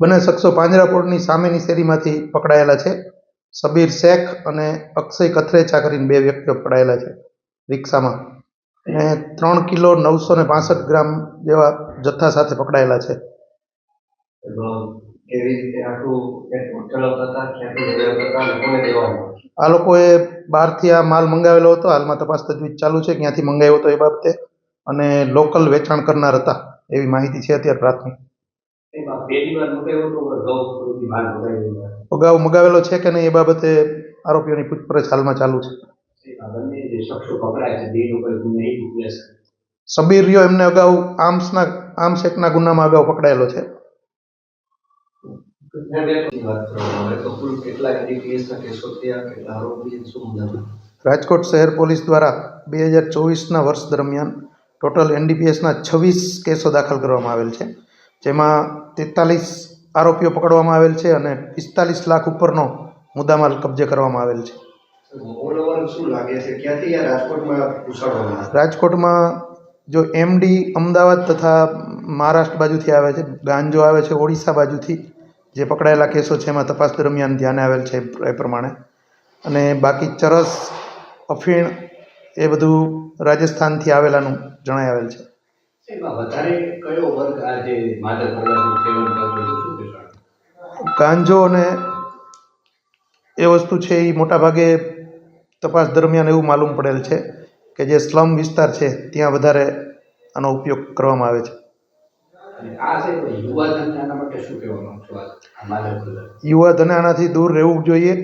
બંને શખ્સો પાંજરાપોળની સામેની શેરીમાંથી પકડાયેલા છે. સબીર શેખ અને અક્ષય કથરેચા કરીને બે વ્યક્તિઓ પકડાયેલા છે રિક્ષામાં. અને ત્રણ કિલો નવસો ને પાસઠ ગ્રામ જેવા જથ્થા સાથે પકડાયેલા છે. આ લોકોએ બહારથી આ માલ મંગાવેલો હતો. હાલમાં તપાસ તજવીજ ચાલુ છે. ક્યાંથી મંગાવ્યો હતો એ બાબતે. અને લોકલ વેચાણ કરનાર હતા એવી માહિતી છે અત્યારે પ્રાથમિક. અગાઉ મંગાવેલો છે કે નહીં એ બાબતે આરોપીઓની પૂછપરછ હાલમાં ચાલુ છે? સબીર રહ્યો એમને અગાઉ આર્મ્સના આર્મ્સ એક્ટના ગુનામાં અગાઉ પકડાયેલો છે? રાજકોટ શહેર પોલીસ દ્વારા બે હજાર ચોવીસના વર્ષ દરમિયાન ટોટલ એનડીપીએસના છવ્વીસ કેસો દાખલ કરવામાં આવેલ છે. જેમાં તેતાલીસ આરોપીઓ પકડવામાં આવેલ છે અને પિસ્તાલીસ લાખ ઉપરનો મુદ્દામાલ કબજે કરવામાં આવેલ છે. રાજકોટમાં જો એમડી અમદાવાદ તથા મહારાષ્ટ્ર બાજુથી આવે છે ગાંજો આવે છે ઓડિશા બાજુથી જે પકડાયેલા કેસો છે એમાં તપાસ દરમિયાન ધ્યાને આવેલ છે એ પ્રમાણે. અને બાકી ચરસ અફીણ એ બધું રાજસ્થાનથી આવેલાનું જણાય આવેલ છે. એમાં વધારે કયો વર્ગ આ જે માદક પદાર્થનું સેવન કરતો શું કહેશો ગાંજો અને એ વસ્તુ છે એ મોટાભાગે તપાસ દરમિયાન એવું માલુમ પડેલ છે કે જે સ્લમ વિસ્તાર છે ત્યાં વધારે આનો ઉપયોગ કરવામાં આવે છે. યુવા ધને આનાથી દૂર રહેવું જોઈએ.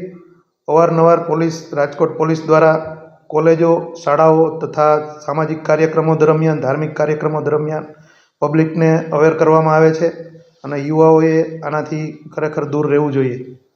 અવારનવાર પોલીસ રાજકોટ પોલીસ દ્વારા કોલેજો, શાળાઓ તથા સામાજિક કાર્યક્રમો દરમિયાન, ધાર્મિક કાર્યક્રમો દરમિયાન પબ્લિકને અવેર કરવામાં આવે છે અને યુવાઓએ આનાથી ખરેખર દૂર રહેવું જોઈએ.